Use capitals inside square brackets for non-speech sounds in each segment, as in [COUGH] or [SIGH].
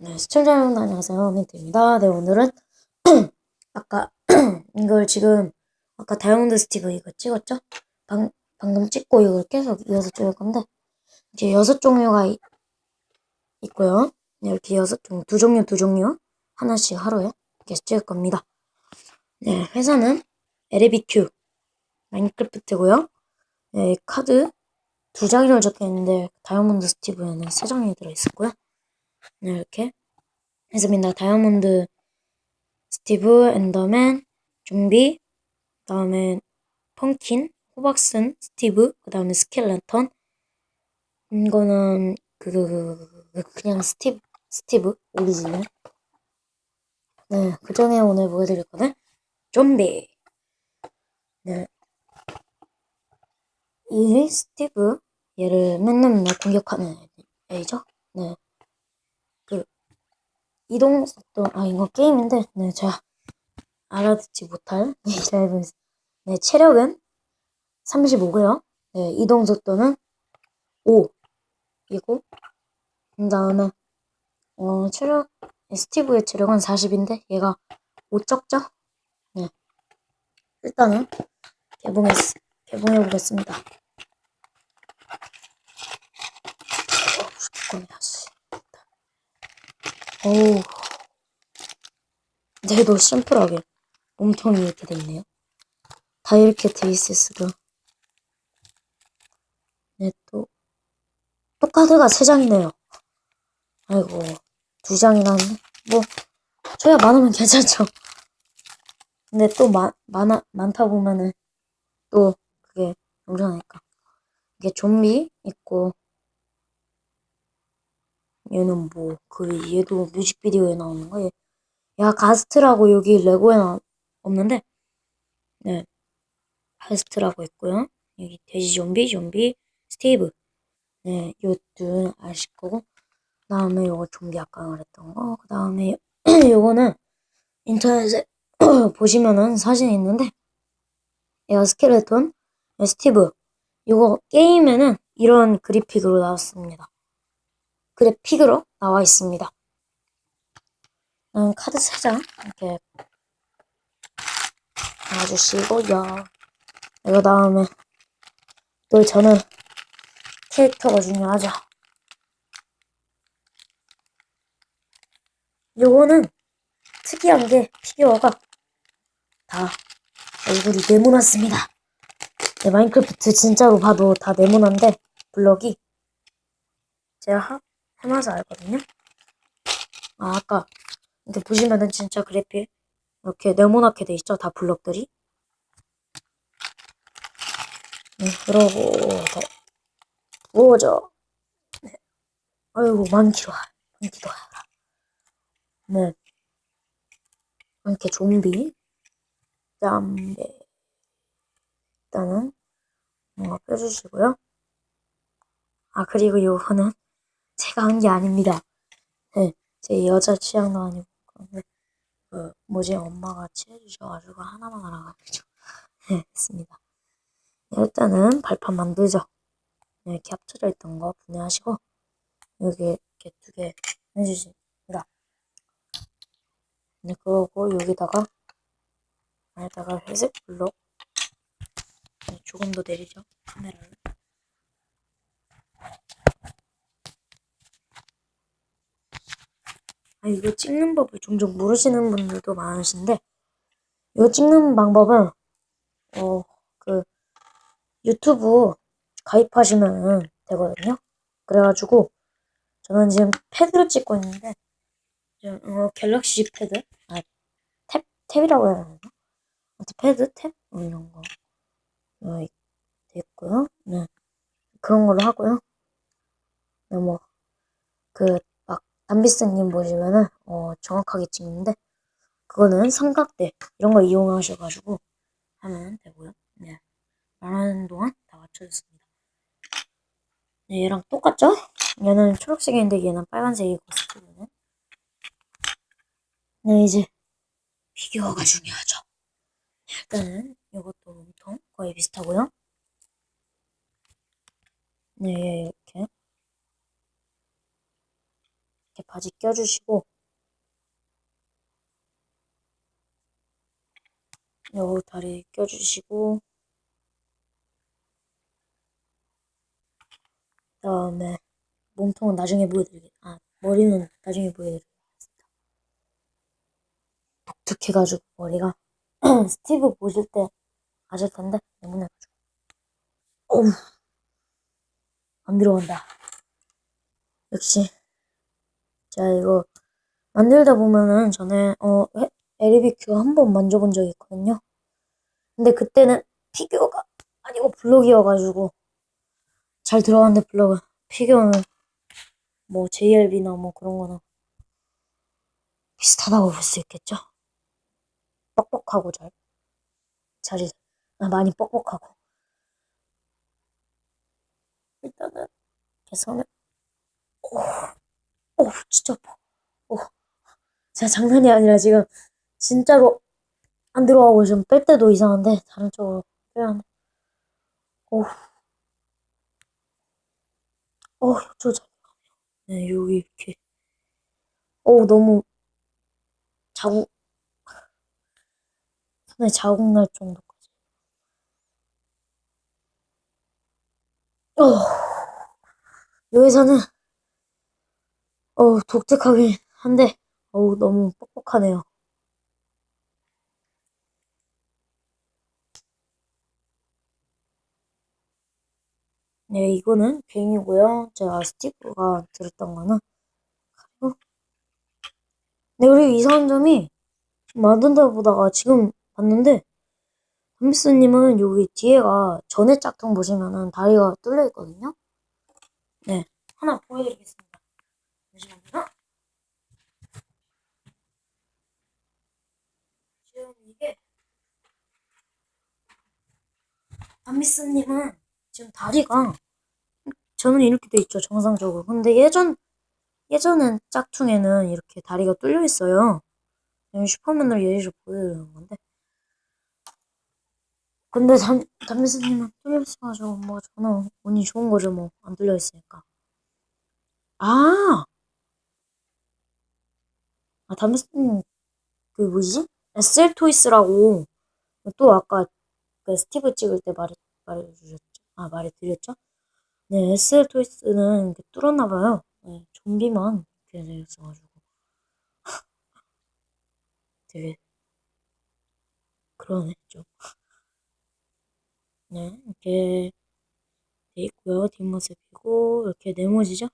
네, 시청자 여러분 안녕하세요. 민트입니다. 네, 오늘은 [CLEARS THROAT] 아까 [CLEARS THROAT] 이걸 지금 아까 다이아몬드 스티브 이거 찍었죠? 방, 방금 찍고 이걸 계속 이어서 찍을 건데 이제 여섯 종류가 이- 있고요. 네, 이렇게 여섯 종류, 두 종류, 두 종류 하나씩 하루에 이렇게 찍을 겁니다. 네, 회사는 LBQ 마인크래프트고요. 네, 카드 두 장이나 적혀 있는데 다이아몬드 스티브에는 세 장이 들어 있었고요. 네, 이렇게 했습니다. 다이아몬드, 스티브, 엔더맨, 좀비, 그 다음에 펑킨, 호박슨, 스티브, 그 다음에 스켈레톤. 이거는 그, 그, 그, 그냥 스티브, 스티브 오리지널. 네, 그 전에 오늘 보여드릴 거는 좀비. 네. 이 스티브, 얘를 맨날 맨날 공격하는 애죠. 네. 이동 속도 아 이거 게임인데 네 제가 알아듣지 못할 네, [LAUGHS] 잘 보겠습니다. 네 체력은 35고요. 네 이동 속도는 5이고 그 다음에 어 체력 스티브의 체력은 40인데 얘가 5 적죠? 네 일단은 개봉해 개봉해 보겠습니다. 어. 어우. 되도 심플하게 몸통이 이렇게 돼 있네요. 다 이렇게 돼 있었어도. 네, 또. 또 카드가 세 장이네요. 아이고, 두 장이나 하네. 뭐, 저야 많으면 괜찮죠. 근데 또 마, 많아, 많다 보면은 또 그게 엄청나니까. 이게 좀비 있고, 얘는 뭐, 그, 얘도 뮤직비디오에 나오는 거. 얘, 야, 가스트라고 여기 레고에 나, 없는데, 네. 가스트라고 있고요. 여기 돼지 좀비, 좀비, 스티브. 네, 요두 아실 거고. 그 다음에 요거 좀비 아까 말했던 거. 그 다음에 [CLEARS THROAT] 요거는 인터넷에 [CLEARS THROAT] 보시면은 사진이 있는데, 얘가 스켈레톤, 네, 스티브. 요거 게임에는 이런 그래픽으로 나왔습니다. 그래픽으로 나와 있습니다. 음, 카드 3장 이렇게 놔주시고요. 이거 다음에 또 저는 캐릭터가 중요하죠. 요거는 특이한 게 피규어가 다 얼굴이 네모났습니다. 네, 마인크래프트 진짜로 봐도 다 네모난데 블럭이 제가 하, 해봐서 알거든요. 아, 아까 이렇게 보시면은 진짜 그래픽 이렇게 네모나게 돼 있죠? 다 블럭들이. 네, 그러고 더 구워져. 네. 아이고 많기도 하, 많기도 하라. 네. 이렇게 좀비, 짬배. 일단은 뭔가 펴주시고요. 아 그리고 요거는 제가 한 게 아닙니다. 네, 제 여자 취향도 아니고 근데 그 뭐지 엄마가 칠해주셔가지고 하나만 알아가지고 네, 했습니다. 네, 일단은 발판 만들죠. 네, 이렇게 합쳐져 있던 거 분해하시고 여기 이렇게 두 개 해주십니다. 네, 그러고 여기다가 안에다가 회색 블록 네, 조금 더 내리죠 카메라를. 이거 찍는 법을 종종 모르시는 분들도 많으신데, 이거 찍는 방법은, 어, 그, 유튜브 가입하시면 되거든요. 그래가지고, 저는 지금 패드로 찍고 있는데, 어, 갤럭시 패드? 아, 탭, 탭이라고 해야 되나? 패드? 탭? 뭐 이런 거. 어, 돼 있고요. 네. 그런 걸로 하고요. 네, 뭐, 그, 담비스님 보시면은 어, 정확하게 찍는데 그거는 삼각대 이런 거 이용하셔가지고 하면 되고요. 네. 말하는 동안 다 맞춰졌습니다. 네, 얘랑 똑같죠? 얘는 초록색인데 얘는 빨간색이고 스티브는 네, 이제 피규어가 중요하죠. 일단은 이것도 몸통 거의 비슷하고요. 네, 이렇게 바지 껴주시고 요 다리 껴주시고 그다음에 몸통은 나중에 보여드리겠 아 머리는 나중에 보여드리겠습니다. 독특해가지고 머리가 [CLEARS THROAT] 스티브 보실 때 아실 텐데 예민해가지고 어우 안 들어간다. 역시 자 이거 만들다 보면은 전에 어 에리비큐 한 번 만져본 적이 있거든요. 근데 그때는 피규어가 아니고 블록이어가지고 잘 들어갔는데 블록은 피규어는 뭐 JLB나 뭐 그런 거나 비슷하다고 볼 수 있겠죠. 뻑뻑하고 잘 자리 아, 많이 뻑뻑하고 일단은 개선을 오, 오 진짜 아파. 오, 제가 장난이 아니라 지금 진짜로 안 들어가고 지금 뺄 때도 이상한데 다른 쪽으로 빼야 하는데 오, 오, 조절. 네, 여기 이렇게. 오, 너무 자국 손에 자국 날 정도까지. 어, 여기서는 어 독특하긴 한데 어우 너무 뻑뻑하네요. 네, 이거는 뱅이고요. 제가 스티브가 들었던 거는 그리고 네, 그리고 이상한 점이 만든다 보다가 지금 봤는데 담비스님은 여기 뒤에가 전에 짝퉁 보시면은 다리가 뚫려 있거든요. 네, 하나 보여드리겠습니다. 잠시만요. 지금 이게 담비스님은 지금 다리가 저는 이렇게 돼 있죠 정상적으로. 근데 예전 예전엔 짝퉁에는 이렇게 다리가 뚫려 있어요. 슈퍼맨을 예시로 보여드리는 건데. 근데 담, 담비스님은 뚫려 있어가지고 뭐 저는 운이 좋은 거죠 뭐 안 뚫려 있으니까. 아, 아 담비스님 그 뭐지? SL 토이스라고 또 아까 그 스티브 찍을 때 말해 말해주셨죠? 아 말해드렸죠? 네, SL 토이스는 이렇게 뚫었나 봐요. 네, 좀비만 생겼어가지고 [LAUGHS] 되게 그러네 좀. 네, 이렇게 돼 있고요. 뒷모습이고 이렇게 네모지죠?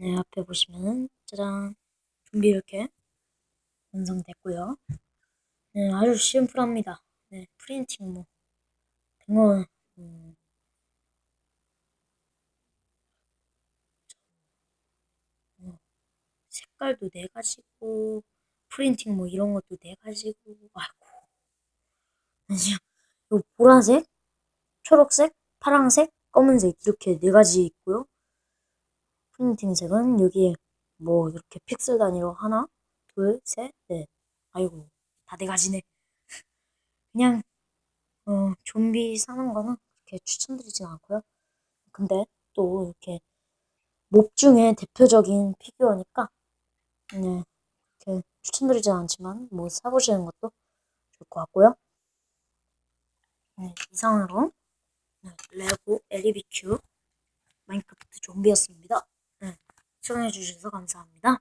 네, 앞에 보시면은 짜잔. 좀비 이렇게 완성됐고요. 네, 아주 심플합니다. 네, 프린팅 뭐. 된건 음, 어, 색깔도 네 가지고 프린팅 뭐 이런 것도 네 가지고 아이고. 아니요 요 보라색 초록색 파랑색 검은색 이렇게 네 가지 있고요 프린팅색은 여기에 뭐 이렇게 픽셀 단위로 하나 둘 셋 넷 아이고 다네 가지네 그냥 어 좀비 사는 거는 그렇게 추천드리진 않고요 근데 또 이렇게 몹 중에 대표적인 피규어니까 네, 이렇게 추천드리진 않지만 뭐 사보시는 것도 좋을 것 같고요. 네, 이상으로 네, 레고 LBQ 마인크래프트 좀비였습니다. 네, 시청해주셔서 감사합니다.